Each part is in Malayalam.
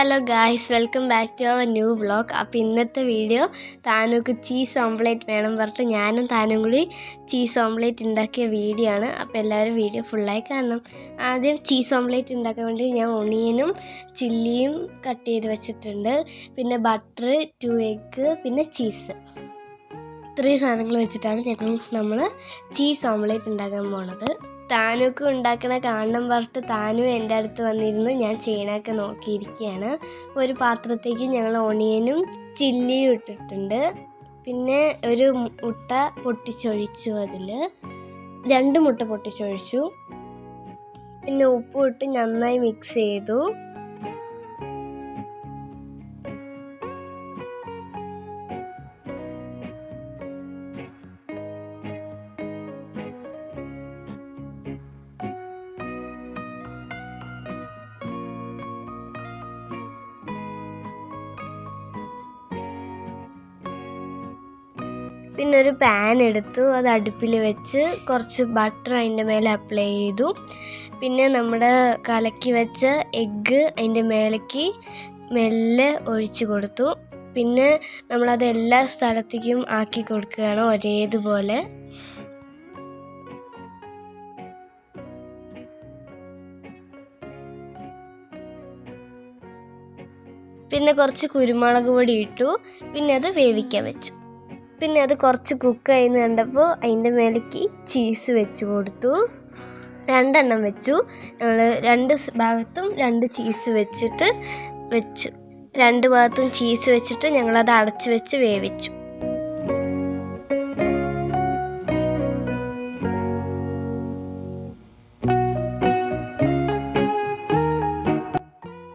Hello guys welcome back to our new blog അപ്പോൾ ഇന്നത്തെ വീഡിയോ താനൂക്ക് ചീസ് ഓംപ്ലേറ്റ് വേണം പറഞ്ഞിട്ട് ഞാനും താനും കൂടി ചീസ് ഓംപ്ലേറ്റ് ഉണ്ടാക്കിയ വീഡിയോ ആണ്. അപ്പോൾ എല്ലാവരും വീഡിയോ ഫുള്ളായി കാണണം. ആദ്യം ചീസ് ഓംപ്ലേറ്റ് ഉണ്ടാക്കാൻ വേണ്ടി ഞാൻ ഒണിയനും ചില്ലിയും കട്ട് ചെയ്ത് വെച്ചിട്ടുണ്ട്. പിന്നെ ബട്ടർ ടു എഗ്ഗ് പിന്നെ ചീസ് ഇത്രയും സാധനങ്ങൾ വെച്ചിട്ടാണ് ഞങ്ങൾ നമ്മൾ ചീസ് ഓംപ്ലേറ്റ് ഉണ്ടാക്കാൻ പോണത്. താനുക്ക് ഉണ്ടാക്കണ കാണണം പറഞ്ഞിട്ട് താനു എന്റെ അടുത്ത് വന്നിരുന്ന്. ഞാൻ ചെയ്യണൊക്കെ നോക്കിയിരിക്കുകയാണ്. ഒരു പാത്രത്തേക്ക് ഞങ്ങൾ ഓണിയനും ചില്ലിയും ഇട്ടിട്ടുണ്ട്. പിന്നെ ഒരു മുട്ട പൊട്ടിച്ചൊഴിച്ചു അതിൽ. രണ്ട് മുട്ട പൊട്ടിച്ചൊഴിച്ചു. പിന്നെ ഉപ്പും ഇട്ട് നന്നായി മിക്സ് ചെയ്തു. പിന്നെ ഒരു പാൻ എടുത്തു അത് അടുപ്പിൽ വെച്ച് കുറച്ച് ബട്ടർ അതിന്റെ മേലെ അപ്ലൈ ചെയ്തു. പിന്നെ നമ്മുടെ കലക്കി വെച്ച എഗ്ഗ് അതിന്റെ മേലേക്ക് മെല്ലെ ഒഴിച്ചു കൊടുത്തു. പിന്നെ നമ്മളത് എല്ലാ സ്ഥലത്തേക്കും ആക്കി കൊടുക്കുകയാണ് ഒരേതുപോലെ. പിന്നെ കുറച്ച് കുരുമുളക് പൊടി ഇട്ടു. പിന്നെ അത് വേവിക്കാൻ വെച്ചു. പിന്നെ അത് കുറച്ച് കുക്ക് ചെയ്യുന്ന കണ്ടപ്പോൾ അതിന്റെ മേലേക്ക് ചീസ് വെച്ച് കൊടുത്തു. രണ്ടെണ്ണം വെച്ചു. ഞങ്ങൾ രണ്ട് ഭാഗത്തും രണ്ട് ചീസ് വെച്ചിട്ട് വെച്ചു. രണ്ട് ഭാഗത്തും ചീസ് വെച്ചിട്ട് ഞങ്ങളത് അടച്ച് വെച്ച് വേവിച്ചു.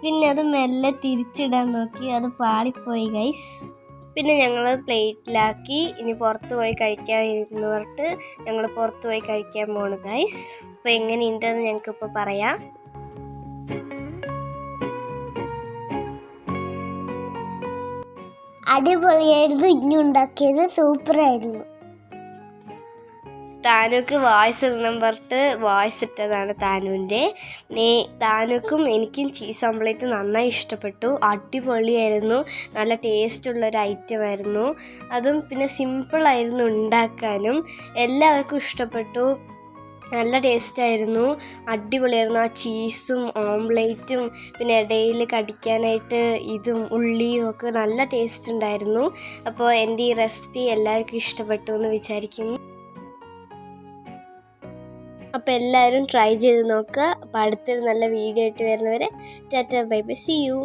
പിന്നെ അത് മെല്ലെ തിരിച്ചിടാൻ നോക്കി. അത് പാളിപ്പോയി ഗൈസ് പിന്നെ ഞങ്ങൾ പ്ലേറ്റിലാക്കി ഇനി പുറത്ത് പോയി കഴിക്കാൻ കഴിക്കാനിരുന്നു പറഞ്ഞിട്ട് ഞങ്ങൾ പുറത്ത് പോയി കഴിക്കാൻ പോണു ഗൈസ് അപ്പോൾ എങ്ങനെയുണ്ടെന്ന് ഞങ്ങൾക്കിപ്പോൾ പറയാം. അടിപൊളിയായിരുന്നു ഇനി ഉണ്ടാക്കിയത്. സൂപ്പറായിരുന്നു. താനുക്ക് വോയിസ് ഇടണം പറഞ്ഞിട്ട് വോയിസ് ഇട്ടതാണ് താനുവിന്റെ. നീ താനുക്കും എനിക്കും ചീസ് ഓംപ്ലേറ്റ് നന്നായി ഇഷ്ടപ്പെട്ടു. അടിപൊളിയായിരുന്നു. നല്ല ടേസ്റ്റ് ടേസ്റ്റുള്ളൊരു ഐറ്റം ആയിരുന്നു. അതും പിന്നെ സിമ്പിളായിരുന്നു ഉണ്ടാക്കാനും. എല്ലാവർക്കും ഇഷ്ടപ്പെട്ടു. നല്ല ടേസ്റ്റായിരുന്നു അടിപൊളിയായിരുന്നു. ആ ചീസും ഓംലേറ്റും പിന്നെ ഇടയിൽ കടിക്കാനായിട്ട് ഇതും ഉള്ളിയും ഒക്കെ നല്ല ടേസ്റ്റ് ഉണ്ടായിരുന്നു. അപ്പോൾ എന്റെ ഈ റെസിപ്പി എല്ലാവർക്കും ഇഷ്ടപ്പെട്ടു എന്ന് വിചാരിക്കുന്നു. അപ്പോൾ എല്ലാവരും ട്രൈ ചെയ്ത് നോക്കുക. അപ്പോൾ അടുത്തൊരു നല്ല വീഡിയോ ആയിട്ട് വരുന്നവരെ tata bye bye see you